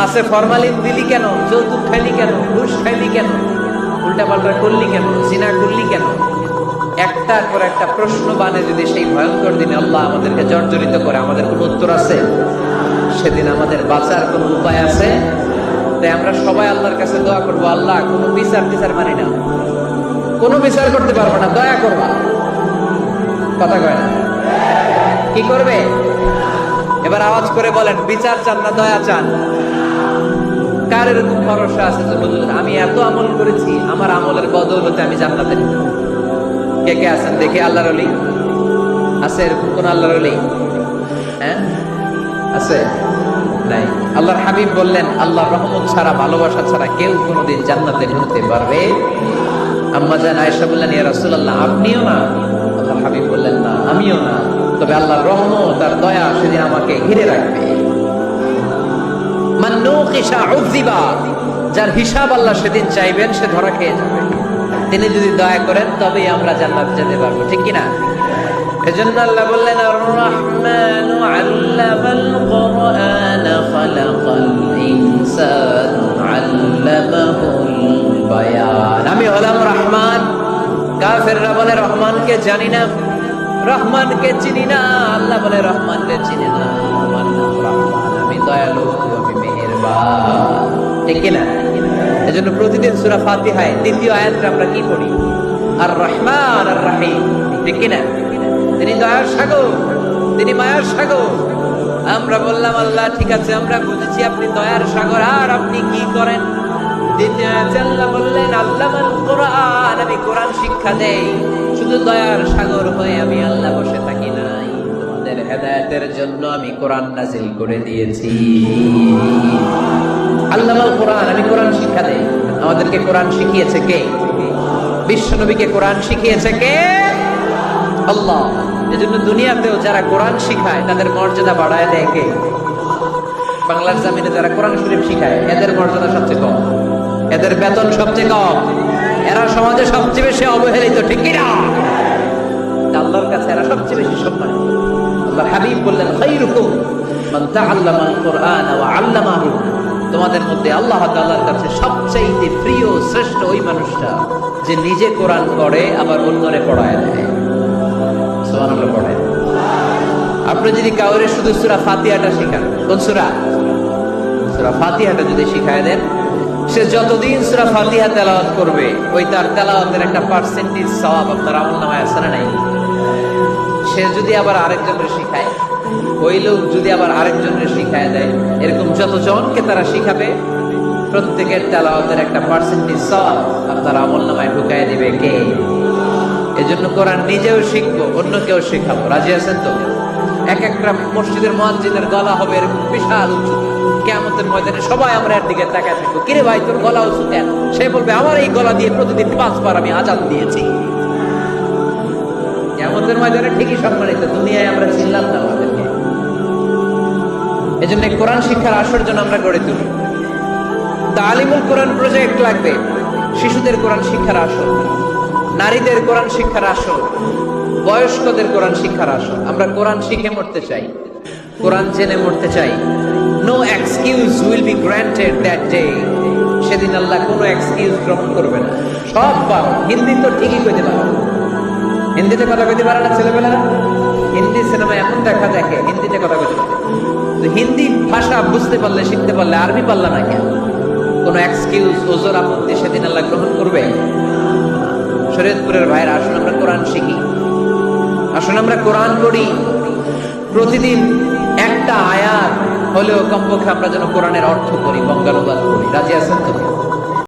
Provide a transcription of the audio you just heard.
মাসে ফরমালিন দিলি কেন? যৌতুক খাইলি কেন? ঘুষ খাইলি কেন? উল্টা পাল্টা করলি কেন? জিনা করলি কেন? একটার পর একটা প্রশ্ন বানে যদি সেই ভয়ঙ্কর দিনে আল্লাহ আমাদেরকে জর্জরিত করে, আমাদের কোনো উত্তর আছে? সেদিন আমাদের বাঁচার কোনো উপায় আছে? তাই আমরা সবাই আল্লাহর কাছে দোয়া করব, আল্লাহ, কোনো বিচার বিচার মানি না। কোনো বিচার করতে পারব না, দয়া করবা। কথা কয় না? কি করবে? এবার আওয়াজ করে বলেন, বিচার চান না, দয়া চান? কার এরকম ভরসা আছে যে, হুজুর, আমি এত আমল করেছি, আমার আমলের বদৌলতে আমি জান্নাতে। কে কে আছেন দেখি? আল্লাহর অলি আছে এরকম কোন আল্লাহর অলি হ্যাঁ? আছে? নাই। আল্লাহর হাবিব বললেন, আল্লাহর রহমত ছাড়া, ভালোবাসা ছাড়া কেউ কোনোদিন জান্নাতে ঢুকতে পারবে আম্মা জান আয়েশা বললেন, ইয়া রাসূলুল্লাহ, আপনিও না? আল্লাহর হাবিব বললেন, না, আমিও না। তবে আল্লাহর রহমত আর দয়া সেদিন আমাকে ঘিরে রাখবে। যার হিসাব আল্লাহ সেদিন চাইবেন, সে ধরা খেয়ে যাবে। তিনি যদি দয়া করেন, তবেই আমরা জান্নাত যেতে পারব, ঠিক কি না এজন্য আল্লাহ বললেন আমি হলাম রহমান। কাফেররা বলে, রহমানকে জানি না, রহমানকে চিনি না। আল্লাহ বলে, রহমানকে চিনি না। ঠিক কি না। এজন্য প্রতিদিন সূরা ফাতিহায় দ্বিতীয় আয়াতটা আমরা কি করি আর রহমান আর রাহিম ঠিক কি তিনি দয়ার সাগর, তিনি মায়ার সাগর। আমরা বললাম, আল্লাহ, ঠিক আছে, আমরা বুঝেছি আপনি দয়ার সাগর, আর আপনি কি করেন? আল্লাহ বললেন কোরআন, আমি কোরআন শিক্ষা দেই। শুধু দয়ার সাগর হয়ে আমি আল্লাহ বসে থাকি। হেদায়েতের জন্য আমি কোরআন নাজিল করে দিয়েছি। আল্লামাল কোরআন, আমি কোরআন শিক্ষা দেই। আমাদেরকে কোরআন শিখিয়েছে কে? বিশ্বনবীকে কোরআন শিখিয়েছে কে? আল্লাহ। এজন্য দুনিয়াতেও যারা কোরআন শিখায়, তাদের মর্যাদা বাড়ায় দেয় কে? বাংলার জামিনে যারা কোরআন শরীফ শিখায়, এদের মর্যাদা সবচেয়ে কম। এদের বেতন সবচেয়ে কম। এরা সমাজে সবচেয়ে বেশি অবহেলিত, ঠিক কিনা? আল্লাহর কাছে এরা সবচেয়ে বেশি সম্মান আল্লাহ হাবিব বললেন তোমাদের মধ্যে আল্লাহ তাআলার কাছে সবচেয়ে প্রিয়, শ্রেষ্ঠ ওই মানুষটা যে নিজে কোরআন পড়ে, আবার অন্যরে পড়ায় দেয় সুবহানাল্লাহ আপনি যদি কাউরে শুধু সূরা ফাতিহাটা শেখান, কোন সূরা? সূরা ফাতিহাটা যদি শিখায় দেন, সে যতদিন সূরা ফাতিহা তেলাওয়াত করবে, ওই তার তেলাওয়াতের একটা পার্সেন্টেজ সওয়াব আপনার আমল নামায় না নাই? সে যদি আবার আরেকজনের শিখায়, ওই লোক যদি আবার আরেকজনের শিখায় দেয়, এরকম যতজনকে তারা শিখাবে, প্রত্যেকের তেলাওয়াতের একটা পার্সেন্টেজ সওয়াব আপনার আমল নামায় ঢুকায় দিবে কে? এজন্য কোরআন নিজেও শিখব অন্য কেউ শেখাবো। রাজি আছেন তো? এক একটা মসজিদের মসজিদের গলা হবে এরকম বিশাল উঁচু। কেমতের ময়দানে সবাই আমরা এর দিকে তাকায় থাকব। কিরে ভাই, তোর গলা উঁচু কেন? সে বলবে, আমার এই গলা দিয়ে প্রতিদিন পাঁচবার আমি আজাদ দিয়েছি। কেমতের ময়দানে ঠিকই সম্মানিত। দুনিয়ায় আমরা চিনলাম না আমাদেরকে। এই কোরআন শিক্ষার আসর জন্য আমরা গড়ে তুলি। তালিমুল কোরআন প্রজেক্ট লাগবে। শিশুদের কোরআন শিক্ষার আসর। নারীদের কোরআন শিক্ষার আসর। বয়স্কদের কোরআন শিক্ষার আসর। আমরা কোরআন শিখে মরতে চাই। কোরআন জেনে মরতে চাই। No excuse will be granted that day সেদিন আল্লাহ কোনো এক্সকিউজ গ্রহণ করবে না। সব পারো হিন্দি তো ঠিকই কইতে পারো। হিন্দিতে কথা কইতে পারে না ছেলেবেলারা হিন্দি সিনেমা এখন দেখা দেখে হিন্দিতে কথা কইতে পারে। তো হিন্দি ভাষা বুঝতে পারলে, শিখতে পারলে আরবি পারলা না কেন? কোনো এক্সকিউজ ওজোর আপত্তি সেদিন আল্লাহ গ্রহণ করবে? শরীয়তপুরের ভাইয়ের, আসুন আমরা কোরআন শিখি। আসুন আমরা কোরআন পড়ি। প্রতিদিন একটা আয়াত হলেও কমপক্ষে আমরা যেন কোরআনের অর্থ করি বঙ্গানুবাদ করি রাজি আছেন তো?